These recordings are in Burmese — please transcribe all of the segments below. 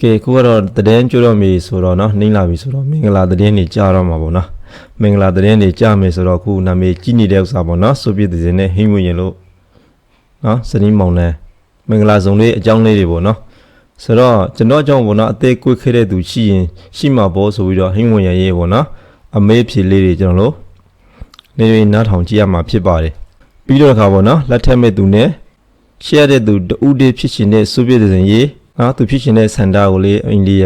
ကဲခုကတော့တည်င်းကြတော့ပြီဆိုတော့เนาะနှင်းလာပြီဆိုတော့မင်္ဂလာတည်င်းနေကြာတော့မှာပေါ့နော်မင်္ဂလာတည်င်းနေကြာမယ်ဆိုတော့ခုနာမည်ကြီးနေတဲ့ဥစ္စာပေါ့နော်ဆိုပြတဲ့စင်းနဲ့ဟင်းဝင်ရင်လို့เนาะစနီးမောင်နဲ့မင်္ဂလာဆောင်လေးအကြောင်းလေးတွေပေါ့နော်ဆိုတော့ကျွန်တော်အကြောင်းပေါ့နော်အသေးကွေးခဲ့တဲ့သူရှိရင်ရှိမှာပေါ့ဆိုပြီးတော့ဟင်းဝင်ရရေးပေါ့နော်အမေးဖြေလေးတွေကျွန်တော်တို့နေနေနားထောင်ကြည့်ရမှာဖြစ်ပါတယ်ပြီးတော့ခါပေါ့နော်လက်ထက်မဲ့သူနဲ့ ရှယ်တဲ့သူတူးတေးဖြစ်ရှင်တဲ့ဆိုဗီယက်ဇင်ရေး နော်သူဖြစ်ရှင်တဲ့ဆန္ဒကိုလေအိန္ဒိယ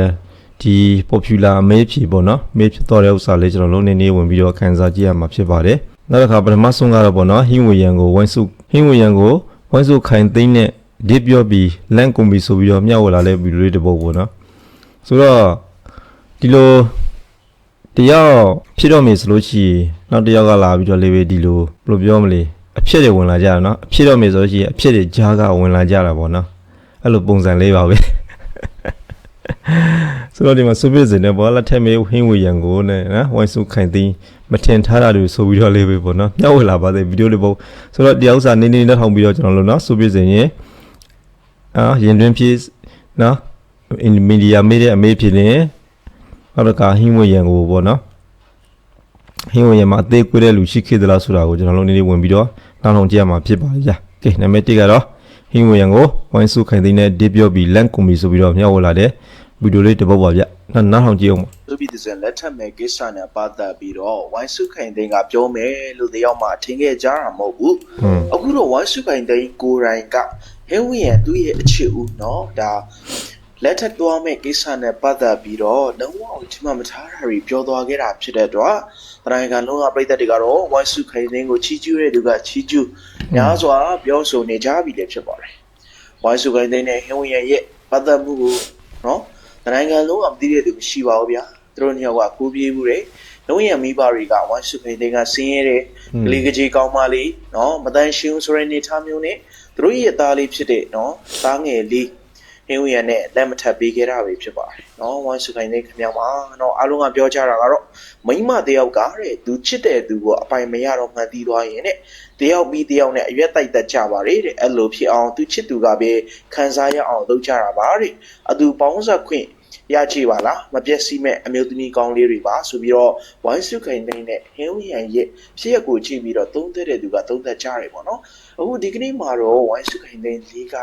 ဒီ popular မေးဖြေပေါ့နော်မေးဖြစ်တော့တဲ့ဥစ္စာလေးကျွန်တော်လုံးနေနေဝင်ပြီးတော့ခန်းစားကြည့်ရမှာဖြစ်ပါတယ်နောက်တစ်ခါပထမဆုံးကတော့ပေါ့နော်ဟင်းဝေယံကိုဝိုင်းစုဟင်းဝေယံကိုဝိုင်းစုခိုင်သိမ့်နဲ့ဒီပြောပြီးလန့်ကုန်ပြီဆိုပြီးတော့မျှဝေလာလဲဗီဒီယိုလေးတစ်ပုဒ်ပေါ့နော်ဆိုတော့ဒီလိုတယောက်ဖြစ်တော့မယ်ဆိုလို့ရှိရင်နောက်တယောက်ကလာပြီးတော့လေးပဲဒီလိုဘယ်လိုပြောမလဲအဖြစ်တွေဝင်လာကြတာနော်အဖြစ်တော့မယ်ဆိုလို့ရှိရင်အဖြစ်တွေကြားကဝင်လာကြတာပေါ့နော် အဲ့လိုပုံစံလေးပါပဲဆိုတော့ဒီမှာစုပြစင်နဲ့ဘောလက်ထက်မေးဟင်းဝေရန်ကိုနဲ့နော်ဝိုင်းစုခိုင်သိမ်းမထင်ထားတာတွေဆိုပြီးတော့လေးပဲပေါ့နော်မျှဝေလာပါသေးဗီဒီယိုလေးပေါ့ဆိုတော့တရားဥစ္စာနေနေနဲ့ထောင်ပြီးတော့ကျွန်တော်တို့နော်စုပြစင်ရင်အာရင်တွင်ဖြစ်နော်အင်မီဒီယာမေးတဲ့အမေးဖြစ်နေနောက်တော့ကဟင်းဝေရန်ကိုပေါ့နော်ဟင်းဝေရန်မှာအသေးကွေးတဲ့လူရှိခဲ့သလားဆိုတာကိုကျွန်တော်တို့နေနေဝင်ပြီးတော့နောက်ထောင်ကြည့်ရမှာဖြစ်ပါလိမ့်ဗျာကဲနံပါတ်1ကတော့ ဟင်းဝေရန်ကိုဝိုင်းစုခိုင်သိမ်းနဲ့ဒီပြောပြီးလန့်ကွန်ပြီးဆိုပြီးတော့မျှဝေလာတဲ့ဗီဒီယိုလေးတစ်ပုဒ်ပါဗျနောက်နောက်ထောင်ကြည့်အောင်ပါ သူပြည်သူစင်လက်ထက်မဲ့ကိစ္စနဲ့ပတ်သက်ပြီးတော့ဝိုင်းစုခိုင်သိန်းကပြောမယ်လို့တယောက်မှထင်ခဲ့ကြတာမဟုတ်ဘူး ဟွန်း အခုတော့ဝိုင်းစုခိုင်သိန်းကိုယ်တိုင်ကဟင်းဝင်ရသူ့ရဲ့အခြေဦးเนาะဒါ လက်ထပ်သွားမယ့်ကိစ္စနဲ့ပတ်သက်ပြီးတော့လုံးဝကြီးမမထားတာတွေပြောသွားခဲ့တာဖြစ်တဲ့အတွက်တရိုင်ကန်လုံးကပြည်သက်တွေကတော့ဝိုင်းစုခိုင်စင်းကိုချီးကျူးတဲ့သူကချီးကျူးများစွာပြောဆိုနေကြပြီလည်းဖြစ်ပါတယ်။ဝိုင်းစုခိုင်စင်းနဲ့ဟင်းဝင်ရဲ့ပတ်သက်မှုကိုနော်တရိုင်ကန်လုံးကမသိတဲ့သူမရှိပါဘူးဗျာ။သူတို့နှစ်ယောက်ကကူးပြေးမှုတွေလုံးရမိဘတွေကဝိုင်းစုခိုင်စင်းကဆင်းရဲတဲ့ကလေးကကြီးကောင်းမလေးနော်မတန်ရှင်းဆိုတဲ့နေထားမျိုးနဲ့သူတို့ရဲ့သားလေးဖြစ်တဲ့နော်သားငယ်လေး ဟင်းဝရနဲ့လက်မထပ်ပေးခဲ့တာပဲဖြစ်ပါတယ်နော်ဝိုင်းစုခိုင်နေခင်ဗျာမှာနော်အားလုံးကပြောကြတာကတော့မိမတယောက်ကတဲ့သူချစ်တဲ့သူကိုအပိုင်မရတော့မှန်တီးသွားရင်တဲ့တယောက်ပြီးတယောက်နဲ့အရွက်တိုက်တက်ကြပါလေတဲ့အဲ့လိုဖြစ်အောင်သူချစ်သူကပဲခံစားရအောင်လုပ်ကြတာပါတဲ့အသူပေါင်းဆက်ခွင့် ရကြည့်ပါလားမပြည့်စည်မဲ့အမျိုးသမီးကောင်းလေးတွေပါဆိုပြီးတော့ဝိုင်းစုခိုင်နေနဲ့ဟင်းဝရန်ရဲ့ဖြစ်ရက်ကိုကြည့်ပြီးတော့သုံးသက်တဲ့သူကသုံးသက်ကြတယ်ပေါ့နော်အခုဒီကနေ့မှာတော့ဝိုင်းစုခိုင်နေလေးက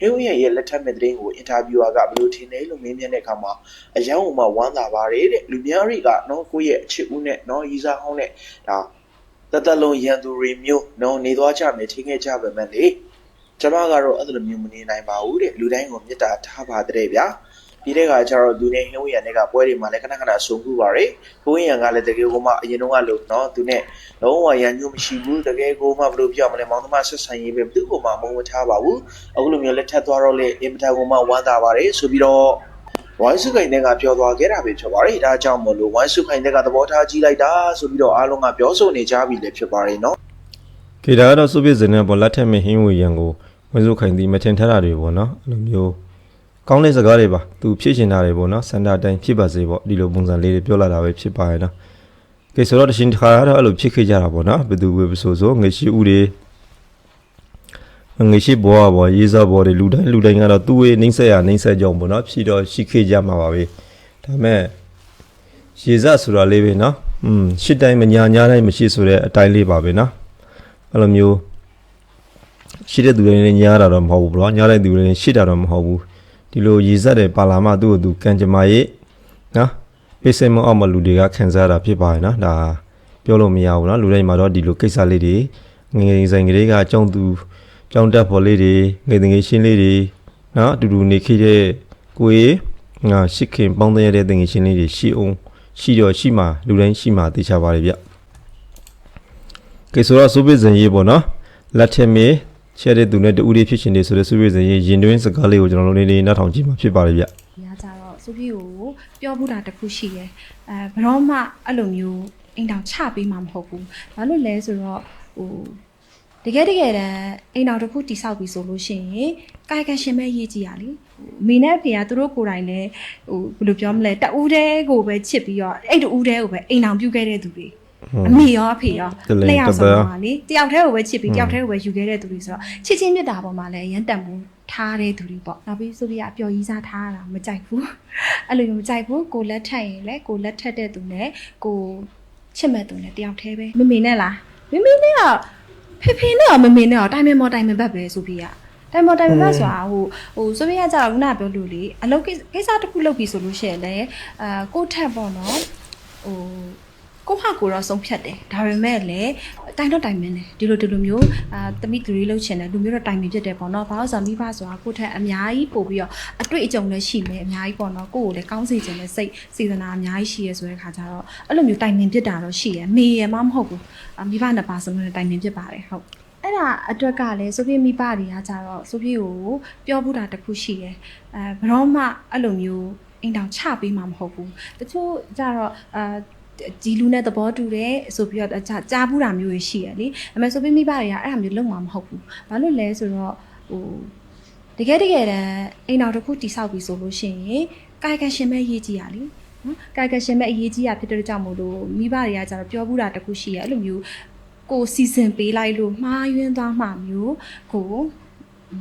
ဟင်းဝရန်ရဲ့လက်ထက်မဲ့တဲ့ကိုအင်တာဗျူအာကဘယ်လိုထင်တယ်လို့မေးမြန်းတဲ့အခါမှာအယောင်မှဝမ်းသာပါတယ်တဲ့လူများတွေကနော်ကိုယ့်ရဲ့အချစ်ဦးနဲ့နော်ရီစားဟောင်းနဲ့ဒါတသက်လုံးရန်သူတွေမျိုးနော်နေသွားကြမယ်ထင်ခဲ့ကြပါမယ်လေကျွန်မကတော့အဲ့လိုမျိုးမနေနိုင်ပါဘူးတဲ့လူတိုင်းကိုမေတ္တာထားပါတဲ့ဗျာ ပြီးတဲ့အခါကျတော့သူနဲ့ဟင်းဝရံတွေကပွဲတွေမှာလည်းခဏခဏဆုံခုပါရယ်ဟင်းဝရံကလည်းတကယ်ကိုမှအရင်တော့ကလို့နော်သူနဲ့လုံးဝရန်ညွတ်မရှိဘူးတကယ်ကိုမှဘယ်လိုပြောမလဲမောင်သမားဆက်ဆံရေးပဲဘယ်သူ့ကိုမှမုန်းမထားပါဘူးအခုလိုမျိုးလက်ထပ်သွားတော့လေအင်မတန်ကိုမှဝမ်းသာပါတယ်ဆိုပြီးတော့ဝိုင်းစုခိုင်တဲ့ကပြောသွားခဲ့တာပဲဖြစ်ပါတယ်ဒါကြောင့်မလို့ဝိုင်းစုခိုင်တဲ့ကသဘောထားကြီးလိုက်တာဆိုပြီးတော့အားလုံးကပြောဆိုနေကြပြီလေဖြစ်ပါတယ်နော်ခေတာကတော့စုပြစ်စင်နဲ့ပေါ်လက်ထက်မဲ့ဟင်းဝေရန်ကိုဝင်းစုခိုင်သည်မထင်ထားတာတွေပေါ့နော်အဲ့လိုမျိုး ကောင်းတဲ့စကားတွေပါသူဖြစ်ရှင်တာတွေပေါ့နော်စန္ဒာတိုင်းဖြစ်ပါစေပေါ့ဒီလိုပုံစံလေးတွေပြောလာတာပဲဖြစ်ပါရဲ့နော်ကဲဆိုတော့တရှင်တစ်ခါကတော့အဲ့လိုဖြစ်ခဲ့ကြတာပေါ့နော်ဘယ်သူပဲဆိုဆိုငွေရှိဦးတွေငွေရှိဘောဘောရေးစားဘောတွေလူတိုင်းလူတိုင်းကတော့သူ့ရဲ့နှိမ့်ဆက်ရနှိမ့်ဆက်ကြောင်းပေါ့နော်ဖြစ်တော့ရှိခဲ့ကြမှာပါပဲဒါမဲ့ရေစဆိုတာလေးပဲနော်อืมရှစ်တိုင်းမညာညာတိုင်းမရှိဆိုတဲ့အတိုင်းလေးပါပဲနော်အဲ့လိုမျိုးရှိတဲ့သူတွေလည်းညားတာတော့မဟုတ်ဘူးဘလောညားတဲ့သူတွေလည်းရှိတာတော့မဟုတ်ဘူး ဒီလိုရည်စက်တဲ့ပါလာမသူ့ကိုသူကံကြမ္မာရေးနော်ပေးစမအောင်မလူတွေကခံစားရတာဖြစ်ပါရဲ့နော်ဒါပြောလို့မရဘူးနော်လူတိုင်းမှာတော့ဒီလိုကိစ္စလေးတွေငယ်ငယ်ဆိုင်ကလေးကအကြောင်းသူကြောင်းတက်ဖို့လေးတွေငယ်ငယ်ရှင်းလေးတွေနော်အတူတူနေခဲ့တဲ့ကိုယ်ငါရှိခင်ပေါင်းတဲ့ရတဲ့ငယ်ရှင်းလေးတွေရှိအောင်ရှိတော့ရှိမှလူတိုင်းရှိမှသိချပါလေဗျကဲဆိုတော့စုပိဇင်ရေးပေါ့နော်လက်ထက်မေ ချဲတဲ့သူနဲ့တူဦးလေးဖြစ်ရှင်နေဆိုတဲ့စုပိဇင်ရေးရင်တွင်းစကားလေးကိုကျွန်တော်တို့လေးလေးနောက်ထောင်ကြည့်မှာဖြစ်ပါတယ်ဗျ။ညာကြတော့စုပြည့်ကိုပြောမှုတာတစ်ခုရှိတယ်။အဲဘရောမှအဲ့လိုမျိုးအိမ်တောင်ချပေးမှာမဟုတ်ဘူး။ဘာလို့လဲဆိုတော့ဟိုတကယ်တကယ်တမ်းအိမ်တောင်တစ်ခုတိဆောက်ပြီဆိုလို့ရှိရင်ကာယကံရှင်မဲ့ရေးကြည့်ရလေ။ဟိုမိနဲ့ဖေကသူတို့ကိုယ်တိုင်လည်းဟိုဘယ်လိုပြောမလဲတအူးတဲကိုပဲချစ်ပြီးတော့အဲ့တူးတဲကိုပဲအိမ်တောင်ပြုတ်ခဲ့တဲ့သူတွေ အမေရောအဖေရောတလဲနှစ်ယောတက်ပဆုံးပါလေတယောက်တည်းကိုပဲချစ်ပြီးတယောက်တည်းကိုပဲယူခဲ့တဲ့သူတွေဆိုတော့ချစ်ချင်းမြတ်တာပေါ်မှာလည်းရန်တန်မှုထားတဲ့သူတွေပေါ့နောက်ပြီးဆိုပြီးအပျော်ကြီးစားထားတာမကြိုက်ဘူးအဲ့လိုမျိုးမကြိုက်ဘူးကိုလက်ထက်ရင်လည်းကိုလက်ထက်တဲ့သူနဲ့ကိုချစ်မဲ့သူနဲ့တယောက်တည်းပဲမမေနဲ့လားမမေနဲ့ကဖေဖေနဲ့ရောမမေနဲ့ရောတိုင်မင်မော်တိုင်မင်ဘက်ပဲဆိုပြီးကတိုင်မော်တိုင်မင်ဘက်ဆိုတာဟိုဟိုဆိုပြီးကကြာတော့ခုနကပြောလို့လေအလုပ်ကိစ္စကိစ္စတစ်ခုလုပ်ပြီဆိုလို့ရှိရင်လည်းအာကိုယ့်ထက်ပေါ့နော်ဟို ကိုဟာကိုတော့ဆုံးဖြတ်တယ်ဒါပေမဲ့လည်းတိုင်တော့တိုင်မင်းတယ်ဒီလိုဒီလိုမျိုးအာတမိသူတွေလှုပ်ချင်တယ်လူမျိုးတော့တိုင်မင်းဖြစ်တယ်ပေါ့နော်ဘာလို့ဆိုတော့မိဘဆိုတာကိုယ့်ထက်အများကြီးပို့ပြီးတော့အတွေ့အကြုံလည်းရှိမယ်အများကြီးပေါ့နော်ကိုယ့်ကိုလည်းကောင်းစေချင်တဲ့စိတ်စေတနာအများကြီးရှိရဲဆိုတဲ့ခါကျတော့အဲ့လိုမျိုးတိုင်မင်းဖြစ်တာတော့ရှိရမေရမမဟုတ်ဘူးအာမိဘနှစ်ပါးစလုံးနဲ့တိုင်မင်းဖြစ်ပါတယ်ဟုတ်အဲ့ဒါအတွက်ကလည်းဆိုဖီမိဘတွေကကြတော့ဆိုဖီကိုပြောဘူးတာတစ်ခုရှိတယ်အဲဘရောမှအဲ့လိုမျိုးအိမ်တောင်ချပေးမှာမဟုတ်ဘူးတချို့ကြတော့အာ ဒီလူနဲ့သဘောတူတယ်ဆိုပြီးတော့ကြာကြားဘူးတာမျိုးတွေရှိရလေအမေဆိုပြီးမိဘတွေကအဲ့ဒါမျိုးလုံးဝမဟုတ်ဘူးဘာလို့လဲဆိုတော့ဟိုတကယ်တကယ်တမ်းအိမ်တော်တစ်ခုတိဆောက်ပြီးဆိုလို့ရှိရင်ကာယကံရှင်မဲ့ရေးကြည့်ရလေနော်ကာယကံရှင်မဲ့အရေးကြီးရဖြစ်တဲ့ကြောင့်မို့လို့မိဘတွေကကြတော့ပြောဘူးတာတစ်ခုရှိရအဲ့လိုမျိုးကိုစီစဉ်ပေးလိုက်လို့မှားယွင်းသွားမှမျိုးကို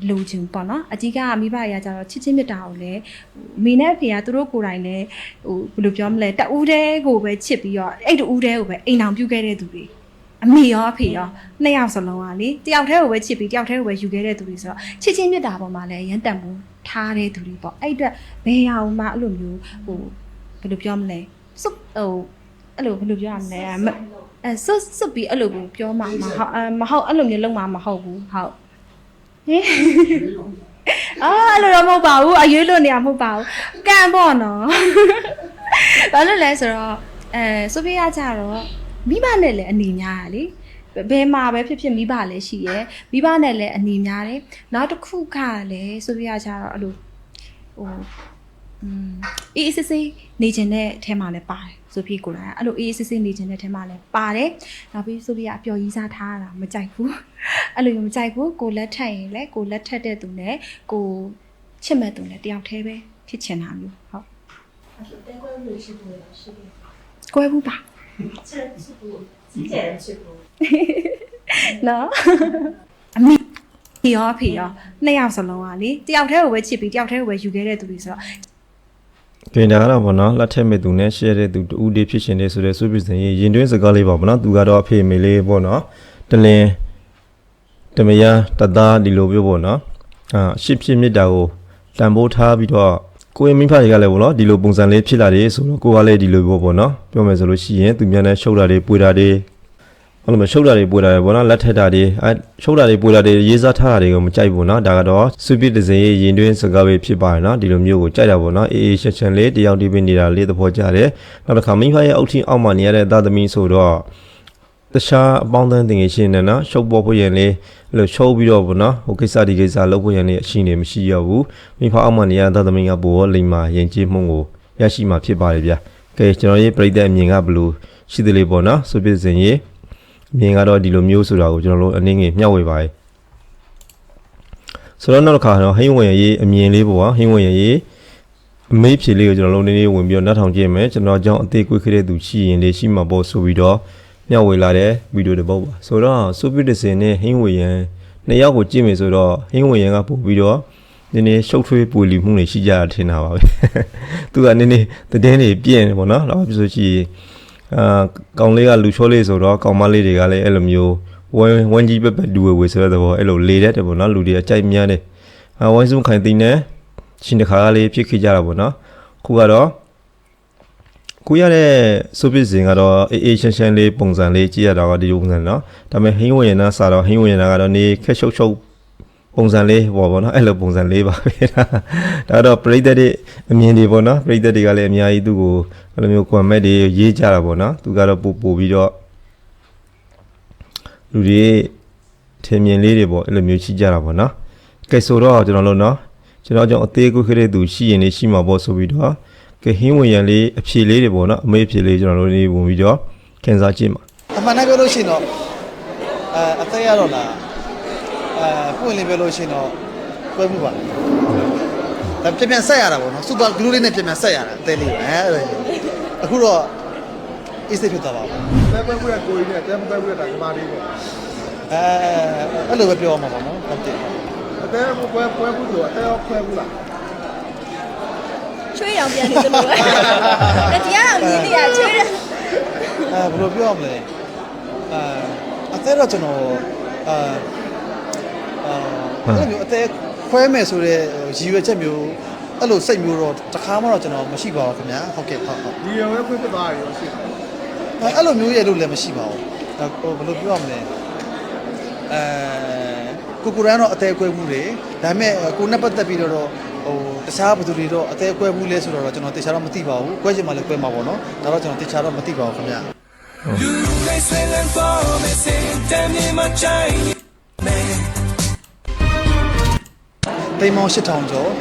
လိုချင်ပေါ့နော်အကြီးကမိဘတွေကကြတော့ချစ်ချင်းမြတ်တာကိုလည်းဟိုမိနဲ့အဖေကသူတို့ကိုယ်တိုင်လည်းဟိုဘယ်လိုပြောမလဲတအူးတဲကိုပဲချစ်ပြီးတော့အဲ့တူးတဲကိုပဲအိမ်အောင်ပြုတ်ခဲ့တဲ့သူတွေအမေရောအဖေရောနှစ်ယောက်စလုံးကလေတယောက်တည်းကိုပဲချစ်ပြီးတယောက်တည်းကိုပဲယူခဲ့တဲ့သူတွေဆိုတော့ချစ်ချင်းမြတ်တာပေါ်မှာလည်းရန်တန်ဖို့ထားတဲ့သူတွေပေါ့အဲ့အတွက်ဘယ်ဟာမှအဲ့လိုမျိုးဟိုဘယ်လိုပြောမလဲစွတ်ဟိုအဲ့လိုဘယ်လိုပြောရမလဲမအဲစွတ်စွတ်ပြီးအဲ့လိုကိုပြောမှမဟုတ်အမဟုတ်အဲ့လိုမျိုးလုံးမှမဟုတ်ဘူးဟုတ် ဟင်အာအဲ့လိုတော့မဟုတ်ပါဘူးအရွေးလို့နေရမဟုတ်ပါဘူးကံပေါ့နော်ဘာလို့လဲဆိုတော့အဲဆိုဖေးရကြတော့မိဘနဲ့လည်းအနေများရလေဘယ်မှာပဲဖြစ်ဖြစ်မိဘလည်းရှိရယ်မိဘနဲ့လည်းအနေများတယ်နောက်တစ်ခုကလည်းဆိုဖေးရကြတော့အဲ့လိုဟိုอืมအေးအေးဆေးဆေးနေခြင်းတဲ့အထဲမှာလည်းပါတယ် ဆိုဖီကိုယ်တိုင်အဲ့လိုအေးအေးဆေးဆေးနေခြင်းတဲ့ထဲမှာလည်းပါတယ်နောက်ပြီးဆိုဖီကအပျော်ကြီးစားထားတာမကြိုက်ဘူးအဲ့လိုမျိုးမကြိုက်ဘူးကိုလက်ထက်ရင်လည်းကိုလက်ထက်တဲ့သူနဲ့ကိုချစ်မဲ့သူနဲ့တယောက်တည်းပဲဖြစ်ချင်တာမျိုးဟုတ်အဲ့တဲကွဲလို့ရှိဘူးလားရှိတယ်ကွဲဘူးပါချစ်ချစ်ဘူးစီးကြရချစ်ဘူးနော်အမေဖေရောဖေရောနှစ်ယောက်စလုံးอ่ะလေတယောက်တည်းကိုပဲချစ်ပြီးတယောက်တည်းကိုပဲယူခဲ့တဲ့သူတွေဆိုတော့ ကင်တာကတော့ဗောနော်လက်ထက်မဲ့သူနဲ့ share တဲ့သူတူဦးလေးဖြစ်ရှင်နေဆိုတဲ့ဆိုပြစဉ်ရင်ရင်တွင်းစကားလေးပါဗောနော်သူကတော့အဖေအမေလေးဗောနော်တလင်တမယာတသားဒီလိုပြောဗောနော်အာရှစ်ဖြစ်မြစ်တာကိုတန်ဖိုးထားပြီးတော့ကိုယ်မိဖတွေကလည်းဗောနော်ဒီလိုပုံစံလေးဖြစ်လာတယ်ဆိုတော့ကိုကလည်းဒီလိုပြောဗောနော်ပြောမယ်ဆိုလို့ရှိရင်သူများနဲ့ရှုပ်တာတွေပွေတာတွေ အဲ့လိုမျိုးရှုပ်တာတွေပွေတာတွေဗောနော်လက်ထက်တာတွေအဲရှုပ်တာတွေပွေတာတွေရေးစားထားတာတွေကိုမကြိုက်ဘူးနော်ဒါကတော့စုပြစ်တစ်စင်ရဲ့ရင်တွင်းစကားပဲဖြစ်ပါရနော်ဒီလိုမျိုးကိုကြိုက်တာဗောနော်အေးအေးရှက်ရှက်လေးတယောက်တည်းပဲနေတာလေးသဘောကျတယ်နောက်တစ်ခါမိဖရဲ့အုတ်ထင်းအောက်မှာနေရတဲ့သားသမီးဆိုတော့တခြားအပေါင်းအသင်းတင်ငယ်ရှင်နဲ့နော်ရှုပ်ပေါ်ဖို့ရင်လေးအဲ့လိုရှုပ်ပြီးတော့ဗောနော်ဟိုကိစ္စဒီကိစ္စလုပ်ဖို့ရင်လေးအရှိနေမရှိရဘူးမိဖအောက်မှာနေရတဲ့သားသမီးကပို့လိမ္မာရင်ကျေးမှုကိုရရှိမှာဖြစ်ပါတယ်ဗျာကဲကျွန်တော်ရေးပြိသက်အမြင်ကဘယ်လိုရှိသလဲပေါ့နော်စုပြစ်စဉ်ရေးအ မြင်ကတော့ဒီလိုမျိုးဆိုတာကိုကျွန်တော်တို့အနေငယ်မျှဝေပါတယ်ဆိုတော့နောက်တစ်ခါတော့ဟင်းဝင်ရေးအမြင်လေးပေါ့ဟင်းဝင်ရေးအမေးဖြေလေးကိုကျွန်တော်တို့နည်းနည်းဝင်ပြီးတော့နှာထောင်ကြည့်မယ်ကျွန်တော်ကြောင့်အသေးကွေးခဲ့တဲ့သူရှိရင်လေးရှိမှာပေါ့ဆိုပြီးတော့မျှဝေလာတဲ့ဗီဒီယိုတစ်ပုဒ်ပါဆိုတော့ဆိုပီတစင်နဲ့ဟင်းဝင်ရန်နှစ်ယောက်ကိုကြည့်မယ်ဆိုတော့ဟင်းဝင်ရန်ကပို့ပြီးတော့နည်းနည်းရှုပ်ထွေးပူလီမှုတွေရှိကြတာထင်တာပါပဲသူကနည်းနည်းတည်င်းတွေပြင်းတယ်ပေါ့နော်တော့ပြဆိုရှိရင် အာကောင်လေးကလူချောလေးဆိုတော့ကောင်မလေးတွေကလည်းအဲ့လိုမျိုးဝမ်ဝမ်ကြီးပက်ပက်ဒူဝေဝေဆိုတဲ့သဘောအဲ့လိုလေတဲ့တယ်ပေါ့နော်လူတွေအကြိုက်များတယ်အာဝိုင်းစုံခိုင်သိန်းနဲ့ရှင်တခါကလေးဖြစ်ခဲ့ကြတာပေါ့နော်ခုကတော့ခုရတဲ့စုပစ်စင်ကတော့အေးအေးရှင်းရှင်းလေးပုံစံလေးကြည့်ရတာကဒီလိုပုံစံနော်ဒါပေမဲ့ဟင်းဝင်ရနာစာတော့ဟင်းဝင်ရနာကတော့နေခက်ရှုပ်ရှုပ် ပုံစံလေးပေါ့ဗောနော်အဲ့လိုပုံစံလေးပါပဲဒါဒါတော့ပရိသတ်တွေအမြင်တွေပေါ့နော်ပရိသတ်တွေကလည်းအများကြီးသူ့ကိုအဲ့လိုမျိုးကွန်မန့်တွေရေးကြတာပေါ့နော်သူကတော့ပို့ပို့ပြီးတော့လူတွေထင်မြင်လေးတွေပေါ့အဲ့လိုမျိုးရှိကြတာပေါ့နော်ကဲဆိုတော့ကျွန်တော်တို့နော်ကျွန်တော်ကြောင့်အသေးကိုခဲ့တဲ့သူရှိရင်လေးရှိမှာပေါ့ဆိုပြီးတော့ကဲဟင်းဝင်ရန်လေးအဖြေလေးတွေပေါ့နော်အမေးအဖြေလေးကျွန်တော်တို့နေဝင်ပြီးတော့ခင်စားကြည့်မှာအမှန်တမ်းပြောလို့ရှိရင်တော့အဲအသက်ရတော့လား အဲပွင့်လင်းပြောလို့ရှိရင်တော့ကွဲမှုပါလားဒါပြန်ပြန်ဆက်ရတာပေါ့နော်စူပါဂလူးလေးနဲ့ပြန်ပြန်ဆက်ရတာအသေးလေးပဲအဲအဲ့ဒါအခုတော့ easy ဖြစ်သွားပါဘူးပဲပွဲပွဲကိုကြီးနဲ့တဲပွဲပွဲတာကမာလေးပေါ့အဲအဲ့လိုပဲပြောရမှာပေါ့နော်ဟုတ်တယ်အသေးပွဲပွဲဘူးဆိုအသေးရောခွဲဘူးလားချွေးရောင်ပြန်နေသလိုပဲ။တရားအောင်ကြီးနေရချွေးရအဲဘယ်လိုပြောရမလဲအဲအသေးတော့ကျွန်တော်အဲ အဲအဲ့လိုမျိုးအသေးခွဲမယ်ဆိုတဲ့ရည်ရွယ်ချက်မျိုးအဲ့လိုစိတ်မျိုးတော့တခါမှတော့ကျွန်တော်မရှိပါဘူးခင်ဗျာဟုတ်ကဲ့ဟုတ်ဟုတ်ဒီရောပဲဖွင့်ပြသွားရရောရှိတယ်အဲအဲ့လိုမျိုးရဲ့လို့လည်းမရှိပါဘူးဟိုဘယ်လိုပြောရမလဲအဲကိုကိုရန်တော့အသေးခွဲမှုတွေဒါပေမဲ့ကိုနဲ့ပတ်သက်ပြီးတော့ဟိုတခြားဘယ်သူတွေတော့အသေးခွဲမှုလဲဆိုတော့ကျွန်တော်တခြားတော့မသိပါဘူးခွဲချင်မှလည်းခွဲမှာပေါ့နော်ဒါတော့ကျွန်တော်တခြားတော့မသိပါဘူးခင်ဗျာ တိမ်မောင်8000ကျော်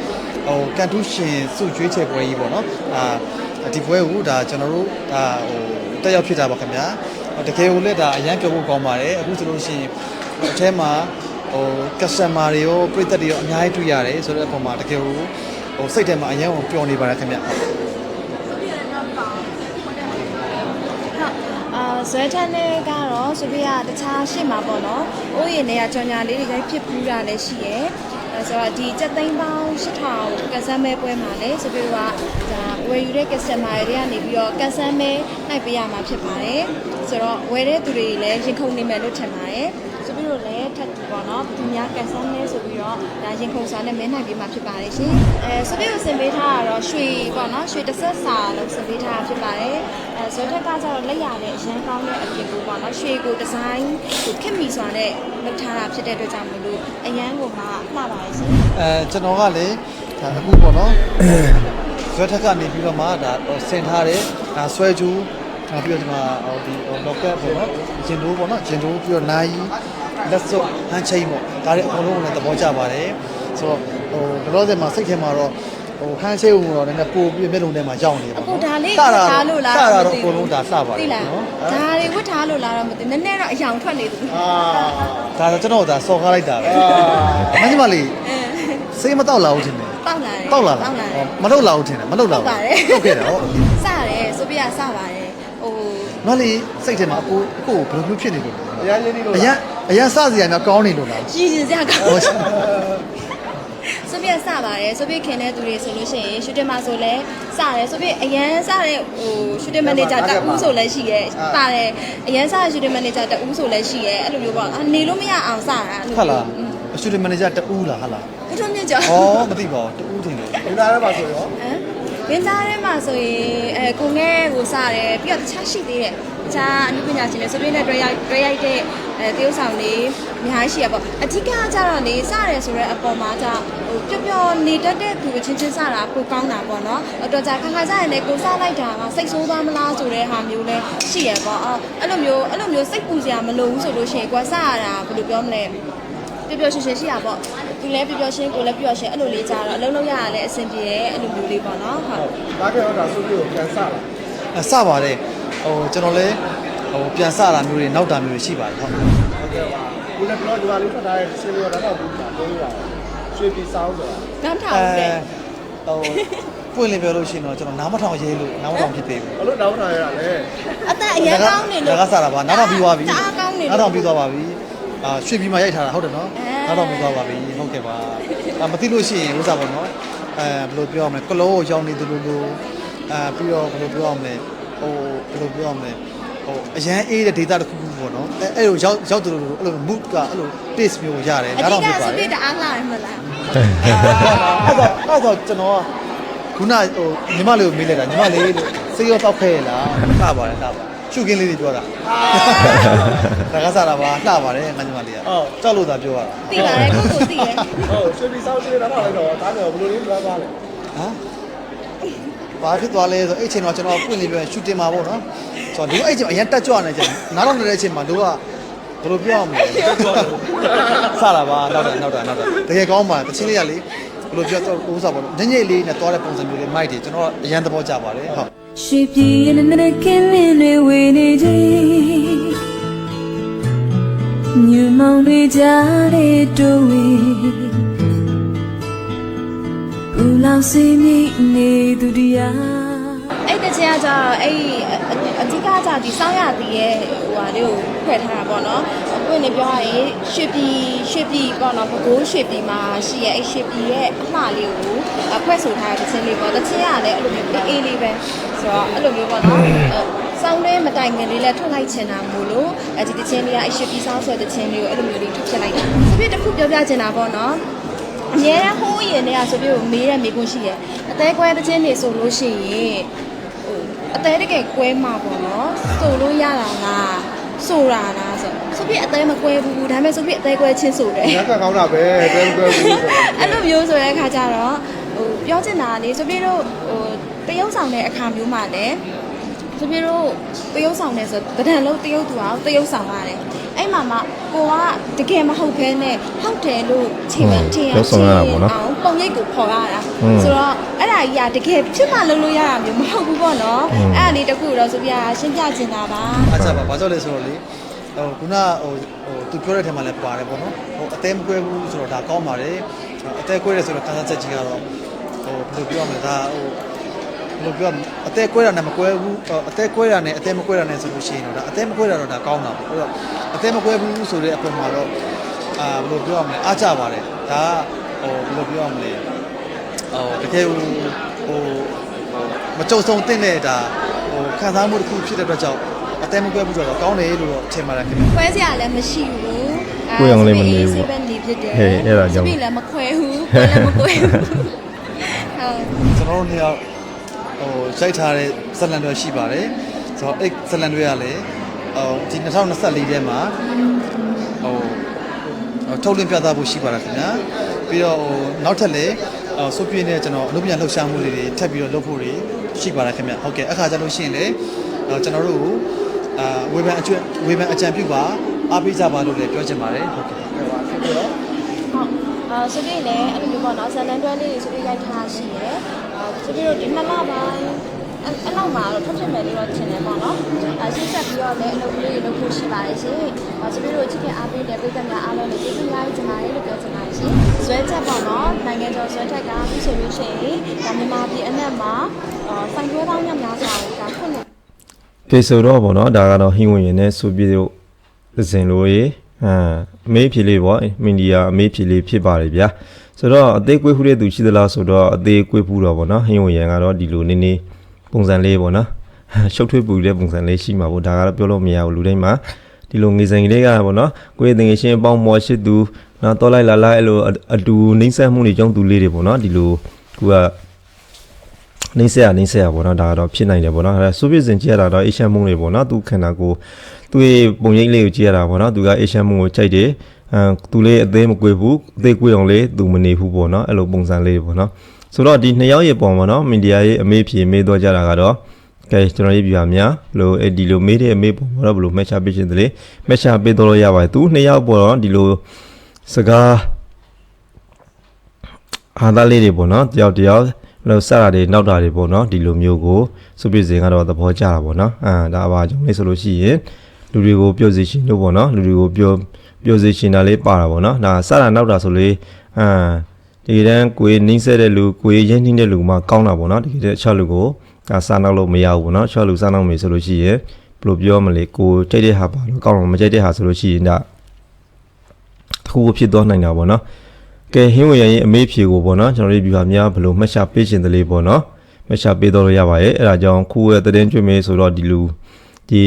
ဟိုကန်တူးရှင်စုကျွေးချယ်ပွဲကြီးပေါ့နော်အာဒီပွဲကိုဒါကျွန်တော်တို့ဒါဟိုတက်ရောက်ဖြစ်တာပါခင်ဗျာတကယ်ကိုလည်းဒါအရန်ပြောဖို့ကောင်းပါတယ်အခုဆိုလို့ရှိရင်အထဲမှာဟို customer တွေရောပြည်သက်တွေရောအများကြီးတွေ့ရတယ်ဆိုတော့အပေါ်မှာတကယ်ကိုဟိုစိတ်ထဲမှာအရန်ကိုပျော်နေပါတယ်ခင်ဗျာအာဇွဲထက်နဲ့ကတော့ဆိုပြီးကတခြားရှစ်မှာပေါ့နော်။အိုးရင်တွေကကြောင်ညာလေးတွေရိုက်ဖြစ်ပူးတာလည်းရှိရယ်။ အဲဆိုတော့ဒီစက်သိန်းပေါင်း8000ကစားမဲပွဲမှာလည်းဆိုပြီးတော့ဒါဝယ်ယူတဲ့ customer တွေကနေပြီးတော့ကစားမဲနိုင်ပေးရမှာဖြစ်ပါတယ်။ဆိုတော့ဝယ်တဲ့သူတွေလည်းရင်ခုန်နေမယ်လို့ထင်ပါတယ်။ ဆိုပြီးတော့လည်းထပ်တူပေါ့နော်။ဒီများကစားမဲဆိုပြီးတော့ဒါရင်ခုန်စာနဲ့မဲနိုင်ပေးမှာဖြစ်ပါတယ်ရှင်။အဲဆိုပြီးတော့စင်ပေးထားတာတော့ရွှေပေါ့နော်ရွှေတစ်ဆက်စာလို့စင်ပေးထားတာဖြစ်ပါတယ်။အဲဇွဲထက်ကကျတော့လက်ရနဲ့အရန်ကောင်းတဲ့အပြင်ကိုပေါ့နော်ရွှေကိုဒီဇိုင်းကိုခက်မီစွာနဲ့လုပ်ထားတာဖြစ်တဲ့အတွက်ကြောင့်မလို့အရန်ကိုမှလှပါတယ်ရှင်။အဲကျွန်တော်ကလည်းဒါအခုပေါ့နော်ဆွဲထက်ကနေပြီးတော့မှဒါဆင်ထားတယ်ဒါဆွဲကျူးဒါပြီးတော့ဒီမှာဟိုဒီလော့ကတ်ပေါ့နော်ဂျင်တိုးပေါ့နော်ဂျင်တိုးပြီးတော့နိုင် လက်စုပ်ဟန်ချိန်ပေါ့ဒါတွေအကုန်လုံးလည်းသဘောကျပါတယ်ဆိုတော့ဟိုဘယ်လိုလဲမှာစိတ်ထဲမှာတော့ဟိုဟန်ချိန်ကိုတော့နည်းနည်းပို့ပြီးမျက်လုံးထဲမှာရောက်နေပါအခုတော့ဒါလေးစဝတာတ်ထားလို့လားစတာတော့အကုန်လုံးဒါစပါတသိယ်လားနော်ဒါတွေဝတ်ထားလို့လားတော့မသိနည်းနည်းတော့အယောင်ထွက်နေသူအာဒါတော့ကျွန်တော်ဒါစော်ကားလိုက်တာပဲမင်းမလေးအဲစိတ်မတော့လာဘူးတင်တယ်တောက်လာတယ်တောက်လာလားတောက်လာတယ်မထုတ်လာဘူးတင်တယ်မထုတ်လာဟုတ်ဘူးပါတယ်ထုတ်ခဲ့တယ်ဟုတ်စတယ်ဆိုပြရစပါတယ်ဟိုမလေးစိတ်ထဲမှာအကိုအကိုဘယ်လိုမျိုးဖြစ်နေလို့လဲ အရင်ရင်းနေလို့အရင်အရင်စစရာများကောင်းနေလို့လားရည်ရင်စရာကောင်းဟောဆိုပြစပါတယ်ဆိုပြခင်တဲ့သူတွေဆိုလို့ရှိရင်ရှူတင်မှာဆိုလဲစတယ်ဆိုပြအရန်စတဲ့ဟိုရှူတင်မန်နေဂျာတဦးဆိုလဲရှိရဲပါတယ်အရန်စတဲ့ရှူတင်မန်နေဂျာတဦးဆိုလဲရှိရဲအဲ့လိုမျိုးပေါ့အနေလို့မရအောင်စတာအဲ့လိုဟုတ်လားအရှူတင်မန်နေဂျာတူးလားဟုတ်လားဘုထုံးမြင့်ကျော်ဩမသိပါဘူးတူးတင်တယ်ဒီသားထဲမှာဆိုရောဟမ်ဝင်းသားထဲမှာဆိုရင်အဲကိုငဲကိုစတယ်ပြီးတော့တခြားရှိသေးတယ်တ ခြားအနုပညာရှင်တွေဆိုပြနဲ့တွေ့ရိုက်တွေ့ရိုက်တဲ့အဲတရုပ်ဆောင်တွေအများကြီးရှိရပေါ့အဓိကကျတော့နေစတယ်ဆိုတော့အပေါ်မှာကျဟိုပျော့ပျော့နေတတ်တဲ့သူချင်းချင်းစတာကိုကောင်းတာပေါ့နော်အတော်ကြာခါခါကျရင်လည်းကိုစလိုက်တာကစိတ်ဆိုးသွားမလားဆိုတဲ့ဟာမျိုးလဲရှိရပေါ့အော်အဲ့လိုမျိုးအဲ့လိုမျိုးစိတ်ပူစရာမလိုဘူးဆိုလို့ရှိရင်ကိုကစရတာဘယ်လိုပြောမလဲပျော်ပျော်ရွှင်ရွှင်ရှိရပေါ့သူလည်းပျော်ပျော်ရှင်ကိုလည်းပျော်ရှင်အဲ့လိုလေးကြတော့အလုံးလုံးရရလဲအဆင်ပြေရဲ့အဲ့လိုမျိုးလေးပေါ့နော်ဟုတ်ဒါကြောင့်ဒါဆိုပြီးတော့ပြန်စလာအစပါတယ် ဟိုကျွန်တော်လည်းဟိုပြန်စတာမျိုးတွေနောက်တာမျိုးတွေရှိပါတယ်ဟုတ်ဟုတ်ကဲ့ပါဒီလည်းတော့ဒီပါလေးထွက်ထားတဲ့ဆင်းရောတော့တော့ဘူးတာလုံးရအောင်ရွှေပြည်ဆောင်ဆိုတာနောက်ထောင်တယ်ဟိုပွင့်လင်းပြောလို့ရှိရင်တော့ကျွန်တော်နားမထောင်ရေးလို့နားမထောင်ဖြစ်သေးဘူးဘာလို့တောင်းထားရတာလဲအသက်အရင်ကောင်းနေလို့ဒါကစားတာပါနားထောင်ပြီးသွားပြီတအားကောင်းနေနားလို့ထောင်ပြီးသွားပါပြီအာရွှေပြီးမှရိုက်ထားတာဟုတ်တယ်နော်အဲနားထောင်ပြီးသွားပါပြီဟုတ်ကဲ့ပါအာမသိလို့ရှိရင်ဥစားပါနော်အဲဘယ်လိုပြောရမလဲကလောကိုရောင်းနေတယ်လို့လို့အာပြီးတော့ဘယ်လိုပြောရမလဲ ဟိုဘယ်လိုပြောရမလဲဟိုအရန်အေးတဲ့ data တစ်ခုခုပေါ့နော်အဲအဲ့လိုရောက်ရောက်တယ်လို့အဲ့လို mood ကအဲ့လို taste မျိုးကိုရတယ်အနားဓိထောင်ကပြီးပါစတပစ်ယ် တအားလာတယ်မလားအဲ့တော့အဲ့တော့ကျွန်တော်ကခုနဟိုညီမလေးကိုမေးလိုက်တာညီမလေးလို့စေးရောတောက်ခဲ့ရလားလှပါတယ်လှပါရှုခင်းလေးတွေပြောတာဒါကစားတာပါလှပါတယ်ငါညီမလေးကကြောက်လို့သာပြောရတာသိပါတယ်ကိုကိုသိတယ်ဟုတ်ရွှေပြည်ဆောင်ရှိတာတော့လည်းတော့ဒါကြောင့်ဘယ်လိုလေးလွှဲသွားလဲဟမ် ဘာဖြစ်သွားလဲဆိုအဲ့အချိန်တော့ကျွန်တော်ပွင့်လေးပြောရှူတင်မှာပေါ့နော်ဆိုတော့ဒီအဲ့အချိန်အရင်တက်ကြွနေကြနားတော့နေတဲ့အချိန်မှာတို့ကဘယ်လိုပြောရမလဲစတာပါနောက်တာနောက်တာနောက်တာတကယ်ကောင်းပါတချင်းလေးကလေဘယ်လိုပြောတော့ဥစားပေါ့ညညလေးနဲ့သွားတဲ့ပုံစံမျိုးလေးမိုက်တယ်ကျွန်တော်အရန်သဘောကျပါတယ်ဟုတ်ရှိပြေနဲ့နဲ့ကင်းလင်းတွေဝေနေသည်ညမောင်တွေကြားတဲ့တို့ဝေ ဘူးလောင်စီမိနေသူတရားအဲ့တချင်ကကြတော့အဲ့အဓိကကြဒီစောင်းရသည်ရဲ့ဟိုဟာလေးကိုဖွဲ့ထားတာပေါ့နော်ပွဲပွင့်နေပြောရရင်ရွှေပြည်ရွှေပြည်ပေါ့နော်ဘကိုးရွှေပြည်မှာရှိရဲ့အဲ့ရွှေပြည်ရဲ့အလှလေးကိုအဖွဲဆိုထားတဲ့တခြင်းလေးပေါ့တခြင်းကလည်းအဲ့လိုမျိုးအေးအေးလေးပဲဆိုတော့အဲ့လိုမျိုးပေါ့နော်ဆောင်းထဲမတိုင်ခင်လေးလည်းထုတ်လိုက်ချင်တာမို့လို့အဲဒီတခြင်းလေးကအဲ့ရွှေပြည်ဆောင်းဆိုတဲ့တခြင်းလေးကိုအဲ့လိုမျိုးလေးထုတ်ပြလိုက်တာဆိုပြီးတစ်ခုပြောပြချင်တာပေါ့နော် အများရန်ဟိုးရင်တည်းကဆိုပြီးမေးရမေးခွန်းရှိရဲ့အသေးကွဲတဲ့ချင်းနေဆိုလို့ရှိရင်ဟိုအသေးတကယ်ကွဲမှာပေါ့နော်ဆိုလို့ရတာလားဆိုတာလားဆိုဆိုပြီးအသေးမကွဲဘူးဒါပေမဲ့ဆိုပြီးအသေးကွဲချင်းဆိုတယ်ညကကောင်းတာပဲတွဲတွဲဘူးဆိုအဲ့လိုမျိုးဆိုတဲ့အခါကျတော့ဟိုပြောချင်တာလေဆိုပြီးတော့ဟိုတရုပ်ဆောင်တဲ့အခါမျိုးမှာလည်းဆိုပြီးတော့တရုပ်ဆောင်နေဆိုတဒံလုံးတရုပ်သူအောင်တရုပ်ဆောင်ရတယ် အဲ့မှာမှကိုကတကယ်မဟုတ်ခဲနဲ့ဟုတ်တယ်လို့ချိန်မထင်ရချင်းအောင်ပုံရိပ်ကိုခေါ်ရတာဆိုတော့အဲ့ဒါကြီးကတကယ်ဖြစ်မှလုပ်လို့ရတာမျိုးမဟုတ်ဘူးပေါ့နော်အဲ့ဒါလေးတခုတော့ဆိုပြရှင်းပြချင်တာပါအားချပါဘာကြောင့်လဲဆိုတော့လေဟိုခုနဟိုဟိုသူပြောတဲ့ထဲမှာလည်းပါတယ်ပေါ့နော်ဟိုအသေးမကွဲဘူးဆိုတော့ဒါကောင်းပါတယ်အသေးကွဲတယ်ဆိုတော့ခံစားချက်ကြီးကတော့ဟိုဘယ်လိုပြောရမလဲဒါဟို ဘယ်လိုပြောရမလဲအသေးကွဲတာနဲ့မကွဲဘူးအသေးကွဲတာနဲ့အသေးမကွဲတာနဲ့ဆိုလို့ရှိရင်တော့ဒါအသေးမကွဲတာတော့ဒါကောင်းတာပေါ့အဲ့တော့အသေးမကွဲဘူးဆိုတဲ့အပေါ်မှာတော့အာဘယ်လိုပြောရမလဲအားချပါတယ်ဒါကဟိုဘယ်လိုပြောရမလဲဟိုတကယ်ဟိုဟိုမကြုံဆုံတဲ့နဲ့ဒါဟိုခံစားမှုတစ်ခုဖြစ်တဲ့အတွက်ကြောင့်အသေးမကွဲဘူးဆိုတော့ကောင်းတယ်လို့တော့ထင်ပါတယ်ခင်ဗျခွဲစရာလည်းမရှိဘူးကိုယ်အောင်လည်းမနေဘူးဆေးပဲနေဖြစ်တယ်ဟဲ့အဲ့ဒါကြောင့်ဆိုပြီးလည်းမခွဲဘူးခွဲလည်းမခွဲဘူးဟုတ်ကျွန်တော်တို့နှစ်ယောက် ဟိုရိုက်ထားတဲ့ဇက်လန်တွေရှိပါတယ်ဆိုတော့အဲ့ဇက်လန်တွေကလည်းဟိုဒီ2024ထဲမှာဟိုဟိုထုတ်လင်းပြသဖို့ရှိပါတယ်ခင်ဗျာပြီးတော့ဟိုနောက်ထပ်လည်းဟိုစုပြင်းနဲ့ကျွန်တော်အလုပ်ပြန်လှုပ်ရှားမှုလေးတွေထပ်ပြီးတော့လုပ်ဖို့တွေရှိပါတယ်ခင်ဗျာဟုတ်ကဲ့အခါကျလို့ရှိရင်လည်းဟိုကျွန်တော်တို့ကိုအာဝေဖန်အကျွတ်ဝေဖန်အကြံပြုပါအားပေးကြပါလို့လည်းပြောချင်ပါတယ်ဟုတ်ကဲ့ဟုတ်အာဆိုပြီးလည်းအဲ့လိုမျိုးပေါ့နော်ဇလန်တွဲလေးတွေဆိုပြီးရိုက်ထားရှိရယ်အာ ဆိုပြီးတော့ဒီနှစ်လပိုင်းအဲ့အဲ့လောက်မှာတော့ထွက်ဖြစ်မယ်လို့တော့ထင်တယ်ပေါ့နော်အဲဆက်ဆက်ပြီးတော့လည်းအလုပ်လေးတွေလုပ်ဖို့ရှိပါတယ်ရှင်အာဆိုပြီးတော့ချစ်ခင်အားပေးတဲ့ပြည်သက်များအားလုံးလည်းကျေးဇူးများကြီးတင်ပါတယ်လို့ပြောချင်ပါတယ်ရှင်ဇွဲချက်ပေါ့နော်နိုင်ငံကျော်ဇွဲချက်ကပြီးဆိုလို့ရှိရင်ဒါမြန်မာပြည်အနက်မှာအာဆိုင်တွဲပေါင်းများများစွာကိုဒါဖွင့်နေကဲဆိုတော့ဗောနော်ဒါကတော့ဟင်းဝင်ရင်နဲ့စူပြေတို့သစင်လို့ရေအာအမေးဖြေလေးဗောမင်ဒီယာအမေးဖြေလေးဖြစ်ပါတယ်ဗျာ ဆိုတော့အသေးကွေးဖူးတဲ့သူရှိသလားဆိုတော့အသေးကွေးဖူးတော့ဗောနော်ဟင်းဝင်ရင်ကတော့ဒီလိုနည်းနည်းပုံစံလေးဗောနော်ရှုပ်ထွေးပူတဲ့ပုံစံလေးရှိမှာဗောဒါကတော့ပြောလို့မရဘူးလူတိုင်းမှာဒီလိုငေဆိုင်ကလေးကဗောနော်ကိုယ့်ရဲ့တငယ်ချင်းအပေါင်းမော်ရှိသူနော်တော်လိုက်လာလာအဲ့လိုအအတူနှိမ့်ဆက်မှုတွေကြောင့်သူလေးတွေဗောနော်ဒီလိုကူက နှိမ့်ဆက်ရနှိမ့်ဆက်ရပေါ့နော်ဒါကတော့ဖြစ်နိုင်တယ်ပေါ့နော်အဲဆိုဗီယက်စင်ကြည့်ရတာတော့အေရှန်မုံတွေပေါ့နော်သူခန္ဓာကိုယ်သူ့ရဲ့ပုံရိပ်လေးကိုကြည့်ရတာပေါ့နော်သူကအေရှန်မုံကိုကြိုက်တယ်အဲသူလေးအသေးမကွေဘူးအသေးကွေအောင်လေးသူမနေဘူးပေါ့နော်အဲ့လိုပုံစံလေးပေါ့နော်ဆိုတော့ဒီနှစ်ယောက်ရဲ့ပုံပေါ့နော်မင်ဒီယာရဲ့အမေးဖြေမေးတော့ကြတာကတော့ကဲကျွန်တော်ရေးပြပါများလို့အဲ့ဒီလိုမေးတဲ့အမေးပုံပေါ့နော်ဘယ်လိုမက်ချပေးခြင်းတလေမက်ချပေးတော့လို့ရပါတယ်သူနှစ်ယောက်ပေါ့နော်ဒီလိုစကားအာသာလေးတွေပေါ့နော်တယောက်တယောက် လို့စတာတွေနောက်တာတွေပေါ့နော်ဒီလိုမျိုးကိုစုပြည့်စင်ကတော့သဘောကျတာပေါ့နော်အာဒါအပါကြောင့်လေးဆိုလို့ရှိရင်လူတွေကိုပြောစီရှင်လို့ပေါ့နော်လူတွေကိုပြောပြောစီရှင်တာလေးပါတာပေါ့နော်ဒါစတာနောက်တာဆိုလေအာဒီတန်းကိုယ်နှိမ့်ဆက်တဲ့လူကိုယ်ရင်းနှီးတဲ့လူမှကောင်းတာပေါ့နော်ဒီတဲ့အချက်လူကိုဒါစားနောက်လို့မရဘူးပေါ့နော်ချက်လူစားနောက်မယ်ဆိုလို့ရှိရင်ဘယ်လိုပြောမလဲကိုယ်ကြိုက်တဲ့ဟာပါလို့ကောင်းတော့မကြိုက်တဲ့ဟာဆိုလို့ရှိရင်ဒါတစ်ခုခုဖြစ်သွားနိုင်တာပေါ့နော် ကဲဟင်းဝင်ရရင်အမေးဖြေကိုပေါ့နော်ကျွန်တော်တို့ viewer များဘယ်လိုမှတ်ချပေးခြင်းတလေးပေါ့နော်မှတ်ချပေးတော့လို့ရပါရဲ့အဲ့ဒါကြောင့်ခုရဲ့သတင်းကျွေးမေးဆိုတော့ဒီလူဒီ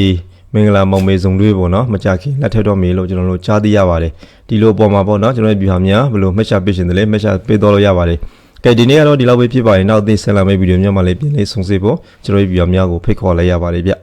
မင်္ဂလာမောင်မေစုံတွေပေါ့နော်မကြခင်လက်ထက်တော့မေလို့ကျွန်တော်တို့ကြားသိရပါတယ်ဒီလိုပေါ်မှာပေါ့နော်ကျွန်တော်တို့ viewer များဘယ်လိုမှတ်ချပေးခြင်းတလေးမှတ်ချပေးတော့လို့ရပါတယ်ကဲဒီနေ့ကတော့ဒီလောက်ပဲဖြစ်ပါရင်နောက်သိဆက်လာမယ့်ဗီဒီယိုများမှာလည်းပြင်လေးဆုံစေဖို့ကျွန်တော်တို့ viewer များကိုဖိတ်ခေါ်လိုက်ရပါတယ်ဗျ